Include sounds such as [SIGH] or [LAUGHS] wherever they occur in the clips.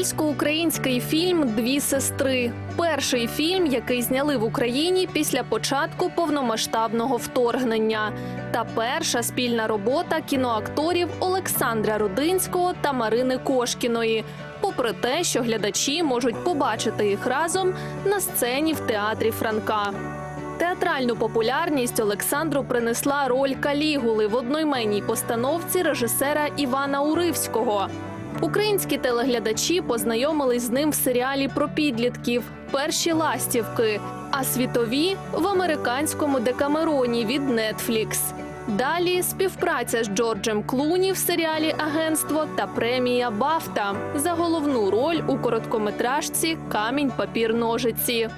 Польсько-український фільм Дві сестри. Перший фільм, який зняли в Україні після початку повномасштабного вторгнення. Та перша спільна робота кіноакторів Олександра Рудинського та Марини Кошкіної. Попри те, що глядачі можуть побачити їх разом на сцені в театрі Франка. Театральну популярність Олександру принесла роль Калігули в одноіменній постановці режисера Івана Уривського. Українські телеглядачі познайомились з ним в серіалі про підлітків Перші ластівки, а світові в американському декамероні від Netflix. Далі співпраця з Джорджем Клуні в серіалі Агентство та премія Бафта за головну роль у короткометражці Камінь папір ножиці.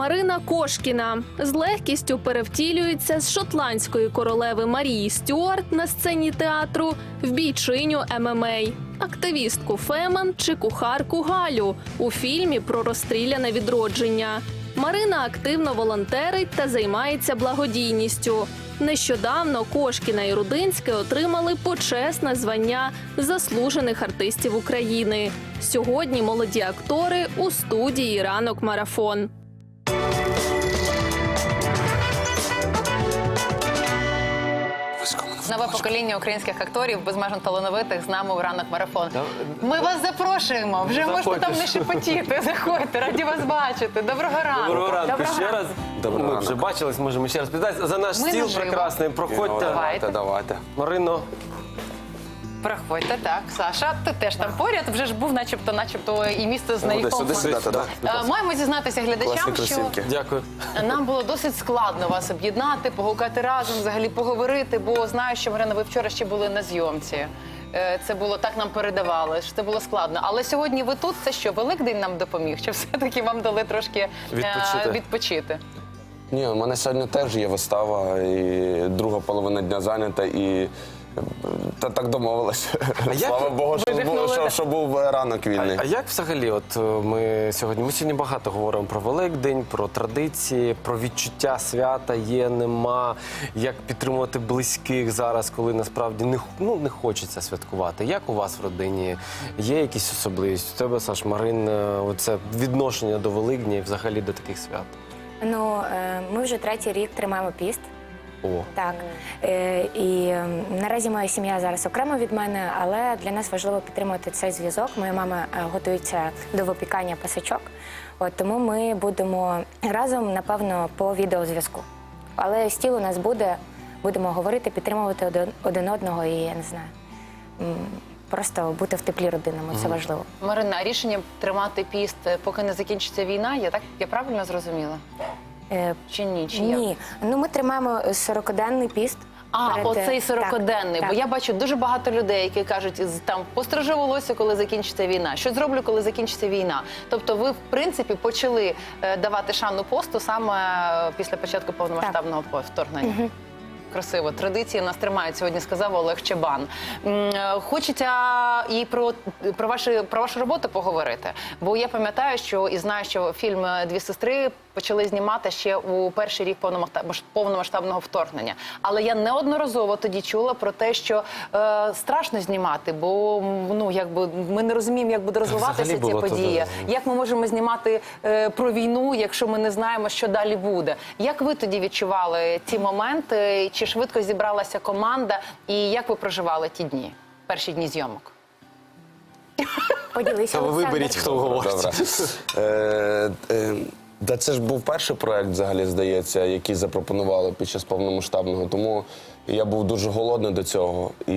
Марина Кошкіна з легкістю перевтілюється з шотландської королеви Марії Стюарт на сцені театру в бійчиню ММА, активістку Феман чи кухарку Галю у фільмі про розстріляне відродження. Марина активно волонтерить та займається благодійністю. Нещодавно Кошкіна і Рудинське отримали почесне звання заслужених артистів України. Сьогодні молоді актори у студії ранок марафон. Нове покоління українських акторів безмежно талановитих з нами у ранок марафон. Ми вас запрошуємо. Вже можете там не шепотіти. Заходьте, раді вас бачити. Доброго ранку. Доброго ранку Доброго ще раз. Доброго Ми вже бачились, можемо ще раз підтримати. За наш Ми стіл наживо. прекрасний. Проходьте. Давайте. давайте. Марино, Проходьте, так. Саша, ти теж там поряд. Вже ж був, начебто, начебто, і місце Буде знайомства. сідати, так? Е, Маємо зізнатися глядачам, Класні що кросівки. дякую. Нам було досить складно вас об'єднати, погукати разом, взагалі поговорити, бо знаю, що Марина, ви вчора ще були на зйомці. Е, Це було так нам передавали, що це було складно. Але сьогодні ви тут. Це що, Великдень нам допоміг? Чи все-таки вам дали трошки е, Відпочити. відпочити? Ні, у мене сьогодні теж є вистава, і друга половина дня зайнята, і та так домовилися. Слава Богу, що, видихнули? був- що, що був ранок вільний. А як взагалі, от е, ми сьогодні ми сьогодні багато говоримо про Великдень, про традиції, про відчуття свята є, нема, як підтримувати близьких зараз, коли насправді не ну, не хочеться святкувати. Як у вас в родині є якісь особливості? У тебе Саш Марин, е, оце відношення до Великдня і взагалі до таких свят? Ну, е, ми вже третій рік тримаємо піст. О, Так. Е, І наразі моя сім'я зараз окремо від мене, але для нас важливо підтримувати цей зв'язок. Моя мама е, готується до випікання пасочок. От тому ми будемо разом, напевно, по відеозв'язку. Але стіл у нас буде, будемо говорити, підтримувати один, один одного і я не знаю. Просто бути в теплі родинами, це важливо. Марина, рішення тримати піст, е, поки не закінчиться війна, я так я правильно зрозуміла? Е, Чи ні? Чи як? Ні, ну ми тримаємо 40-денний піст. А, перед, е, оцей так, сорокоденний. Бо я бачу дуже багато людей, які кажуть, з- там пострижу волосся, коли закінчиться війна. Що зроблю, коли закінчиться війна? Тобто, ви в принципі почали е, давати шану посту саме е, після початку повномасштабного вторгнення. Красиво, традиції нас тримають сьогодні. Сказав Олег Чебан. М, е, Хочеться і про, про, ваші, про вашу роботу поговорити. Бо я пам'ятаю, що і знаю, що фільм е, Дві сестри почали знімати ще у перший рік повномасштаб- повномасштабного вторгнення. Але я неодноразово тоді чула про те, що е, страшно знімати, бо ну якби ми не розуміємо, як буде розвиватися то, події. да. Як ми можемо знімати е, про війну, якщо ми не знаємо, що далі буде? Як ви тоді відчували ці моменти? Чи швидко зібралася команда? І як ви проживали ті дні, перші дні зйомок? Поділися. Та ви виберіть, хто говорить. Добре. Е, е, Та це ж був перший проект, взагалі, здається, який запропонували під час повномасштабного. Тому я був дуже голодний до цього. І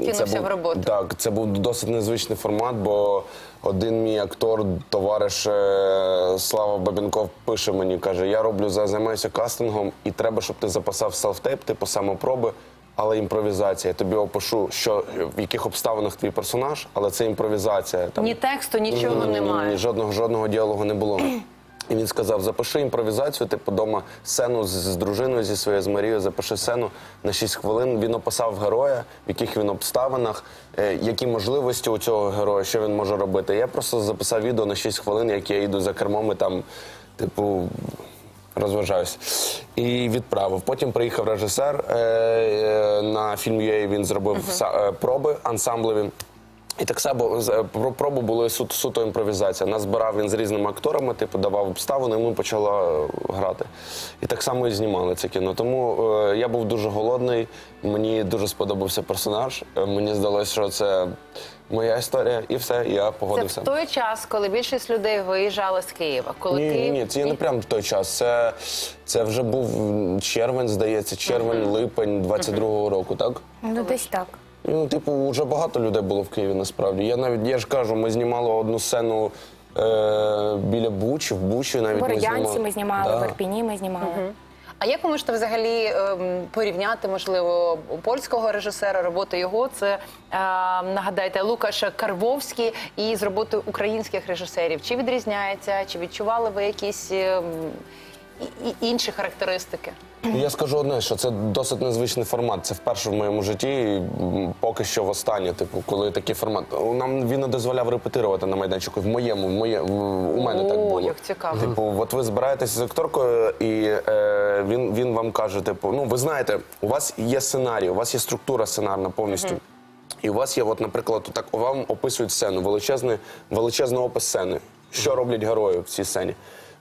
Кинувся це був, в роботу. Так, це був досить незвичний формат, бо один мій актор, товариш е, Слава Бабінков, пише мені, каже: я роблю займаюся кастингом, і треба, щоб ти записав селфтейп, типу самопроби. Але імпровізація. Я тобі опишу, що в яких обставинах твій персонаж, але це імпровізація. Там Ні тексту, нічого ні, немає. Ні, жодного жодного діалогу не було. І він сказав: запиши імпровізацію, типу дома сцену з, з дружиною зі своєю з Марією, запиши сцену на 6 хвилин. Він описав героя, в яких він обставинах, е, які можливості у цього героя, що він може робити. Я просто записав відео на 6 хвилин, як я йду за кермом і там, типу. Розважаюсь і відправив. Потім приїхав режисер е, е, на фільм UA, Він зробив са- е, проби ансамблеві. І так само з- про проби були су- суто імпровізація. Нас збирав він з різними акторами, типу давав обставини, і ми почали е, грати. І так само і знімали це кіно. Тому е, я був дуже голодний, мені дуже сподобався персонаж. Е, мені здалося, що це моя історія, і все, я Це погодився. в той час, коли більшість людей виїжджали з Києва. Коли Ні, ні, Київ ні, це не прямо в той час. Це, це вже був червень, здається, червень, липень 22-го року, так? Ну, десь так. Ну, типу, вже багато людей було в Києві насправді. Я навіть, я ж кажу, ми знімали одну сцену е, біля Бучі, в Бучі навіть В Бородянці ми знімали, Да. в Ірпіні ми знімали. А як ви можете взагалі ем, порівняти, можливо, польського режисера, роботу його? Це е, нагадайте Лукаш Карвовський і з роботою українських режисерів. Чи відрізняється, чи відчували ви якісь ем, і- і- інші характеристики? Я скажу одне, що це досить незвичний формат. Це вперше в моєму житті, і, поки що востаннє, типу, коли такий формат. Нам він не дозволяв репетирувати на майданчику. В моєму, в моє, в- у мене так було. як цікаво. Типу, от ви збираєтеся з акторкою, і е, він, він вам каже: типу, ну ви знаєте, у вас є сценарій, у вас є структура сценарна повністю. І у вас є, от, наприклад, так вам описують сцену, величезний, величезний опис сцени, що роблять герої в цій сцені.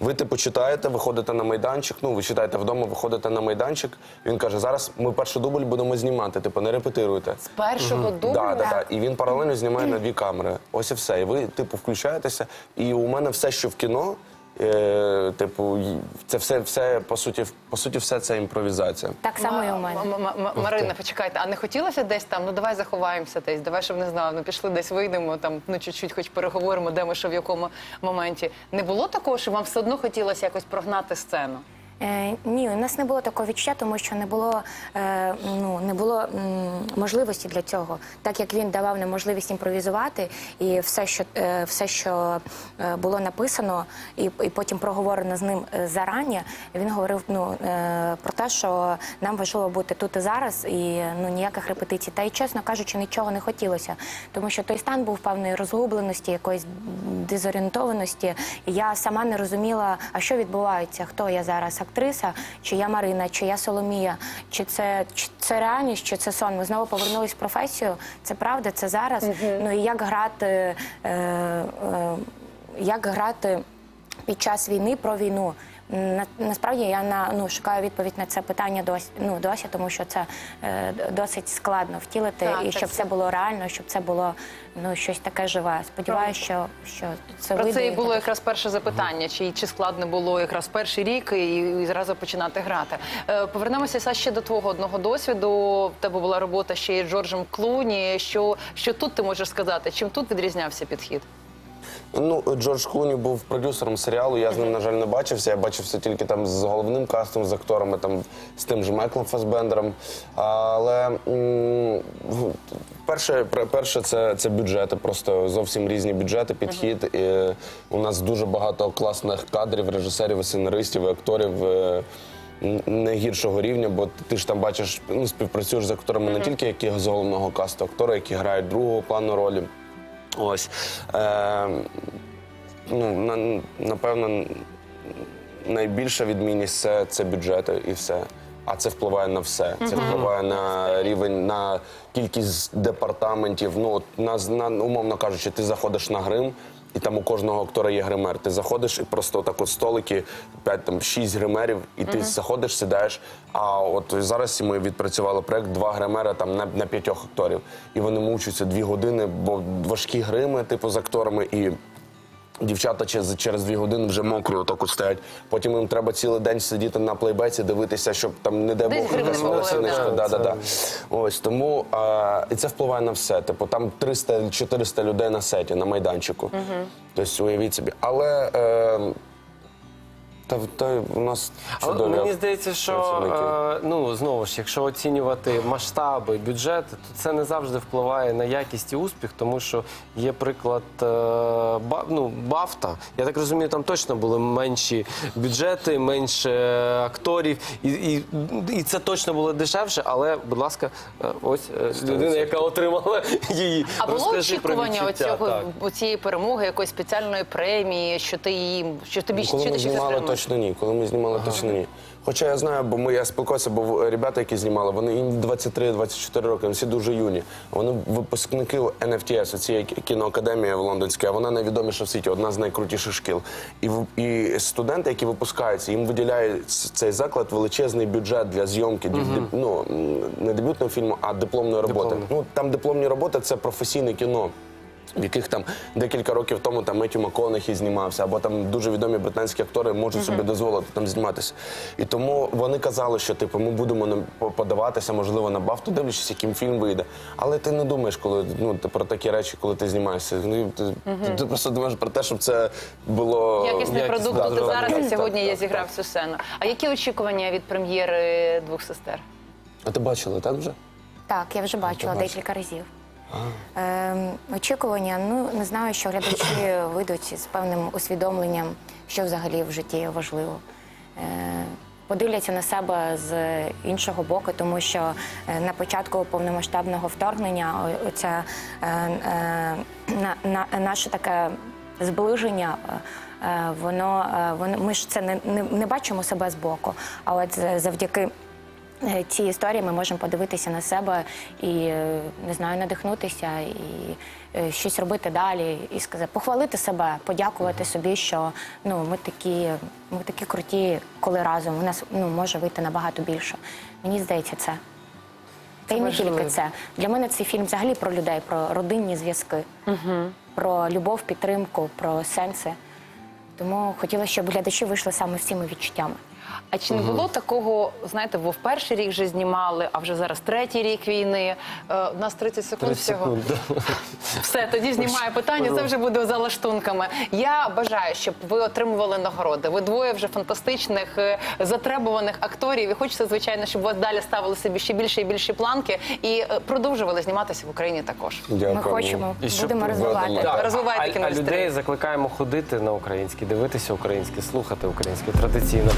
Ви типу читаєте, виходите на майданчик. Ну, ви читаєте вдома, виходите на майданчик. Він каже: зараз ми перший дубль будемо знімати. Типу, не репетируйте. З першого дубля? Да, да, да. І він паралельно знімає на дві камери. Ось і все. І ви, типу, включаєтеся. І у мене все, що в кіно, е, типу, це все, все по суті, по суті, все це імпровізація. Так само і у мене. М- м- М- Марина, почекайте, а не хотілося десь там? Ну давай заховаємося десь, давай, щоб не знав, ну пішли десь вийдемо, там ну чуть-чуть хоч переговоримо, де ми що в якому моменті. Не було такого, що вам все одно хотілося якось прогнати сцену? Е, ні, у нас не було такого відчуття, тому що не було, е, ну, не було м, можливості для цього. Так як він давав нам можливість імпровізувати, і все, що, е, все, що е, було написано, і, і потім проговорено з ним е, зарані, він говорив ну, е, про те, що нам важливо бути тут і зараз, і ну, ніяких репетицій. Та й, чесно кажучи, нічого не хотілося, тому що той стан був певної розгубленості, якоїсь дезорієнтованості. Я сама не розуміла, а що відбувається, хто я зараз, актриса, чи я Марина, чи я Соломія, чи це, чи це реальність, чи це сон. Ми знову повернулись в професію. Це правда, це зараз. Ну і як грати, е, е, як грати під час війни про війну. На, насправді я на ну шукаю відповідь на це питання досі, ну досі, тому що це е, досить складно втілити, Так, і щоб це- було реально, щоб це було ну щось таке живе. Сподіваюся, що, що це Про вийде. це і було так. якраз перше запитання, чи, чи складно було якраз перший рік і, і зразу починати грати. Е, повернемося Саш, ще до твого одного досвіду. В тебе була робота ще й з Джорджем Клуні. Що, що тут ти можеш сказати? Чим тут відрізнявся підхід? Ну, Джордж Клуні був продюсером серіалу. Я з ним, на жаль, не бачився. Я бачився тільки там з головним кастом, з акторами, там з тим же Майклом Фасбендером. Але перше, перше це, це бюджети, просто зовсім різні бюджети, підхід. І у нас дуже багато класних кадрів, режисерів, сценаристів, акторів. е, н- Не гіршого рівня, бо ти ж там бачиш, ну співпрацюєш з акторами не тільки які з головного касту, актори, які грають другого плану ролі. Ось. Е, ну, на, напевно, найбільша відмінність це, це бюджети і все. А це впливає на все. Це впливає на рівень, на кількість департаментів. Ну, на, на, умовно кажучи, ти заходиш на грим, і там у кожного актора є гример. Ти заходиш і просто так от столики, 5 там 6 гримерів, і ти заходиш, сідаєш. А от зараз ми відпрацювали проект два гримера там на, на п'ятьох акторів. І вони мучаться дві години, бо важкі грими, типу, з акторами і. Дівчата через, через дві години вже мокрі отак от стоять. Потім їм треба цілий день сидіти на плейбеці, дивитися, щоб там не дай Десь Бог грими якась да. Да, да. Ось тому а, і це впливає на все. Типу там 300-400 людей на сеті, на майданчику. Тобто уявіть собі. Але е, та, та у нас Але чудові мені здається, що е, ну знову ж, якщо оцінювати масштаби, бюджети, то це не завжди впливає на якість і успіх, тому що є приклад е, ба, ну, Бафта. Я так розумію, там точно були менші бюджети, менше акторів, і, і, і це точно було дешевше. Але, будь ласка, е, ось е, людина, яка отримала її. А було очікування оцього цієї перемоги, якоїсь спеціальної премії, що ти її, що тобі Ну, Коли що ми ти той точно ні. Коли ми знімали, точно ні. Хоча я знаю, бо ми я спілкувався, бо ребята, які знімали, вони їм 23-24 роки, вони всі дуже юні. Вони випускники NFTS, цієї кіноакадемії в Лондонській, а вона найвідоміша в світі, одна з найкрутіших шкіл. І, в- і студенти, які випускаються, їм виділяють ц- цей заклад величезний бюджет для зйомки деб- ну, м, не дебютного фільму, а дипломної роботи. Дипломної. Ну там дипломні роботи це професійне кіно. В яких там декілька років тому там Меттю МакКонахі знімався, або там дуже відомі британські актори можуть собі дозволити там зніматися. І тому вони казали, що типу ми будемо подаватися, можливо, на бафту, дивлячись, яким фільм вийде. Але ти не думаєш, коли ну ти про такі речі, коли ти знімаєшся. Ну ти, ти, ти просто думаєш про те, щоб це було Якісний Якісно, продукт да, і да, зараз і так, сьогодні я зіграв так. цю сцену. А які очікування від прем'єри двох сестер? А ти бачила, так вже? Так, я вже бачила декілька разів. Ем, очікування, ну не знаю, що глядачі [COUGHS] вийдуть з певним усвідомленням, що взагалі в житті важливо. Е, подивляться на себе з іншого боку, тому що е, на початку повномасштабного вторгнення оця е, е, на, на, наше таке зближення. Воно, воно ми ж це не, не, не бачимо себе збоку, а от е, завдяки ці історії ми можемо подивитися на себе і е, не знаю, надихнутися і е, щось робити далі, і сказати, похвалити себе, подякувати собі, що ну ми такі, ми такі круті, коли разом у нас ну може вийти набагато більше. Мені здається, це. Та й не тільки це. Для мене цей фільм взагалі про людей, про родинні зв'язки, про любов, підтримку, про сенси. Тому хотіла, щоб глядачі вийшли саме з цими відчуттями. А чи не було такого, знаєте, ви в перший рік вже знімали, а вже зараз третій рік війни. Е, у нас 30 секунд 30 всього. секунд. [LAUGHS] Все, тоді знімаю питання. Це вже буде за лаштунками. Я бажаю, щоб ви отримували нагороди. Ви двоє вже фантастичних, е, затребуваних акторів. І хочеться, звичайно, щоб у вас далі ставили собі ще більше і більші планки і е, продовжували зніматися в Україні також. Дякую. Ми хочемо, І щоб будемо ви розвивати. Так. Розвивайте а, а кіноіндустрію. людей закликаємо ходити на українське, дивитися українське, слухати українське традиційно.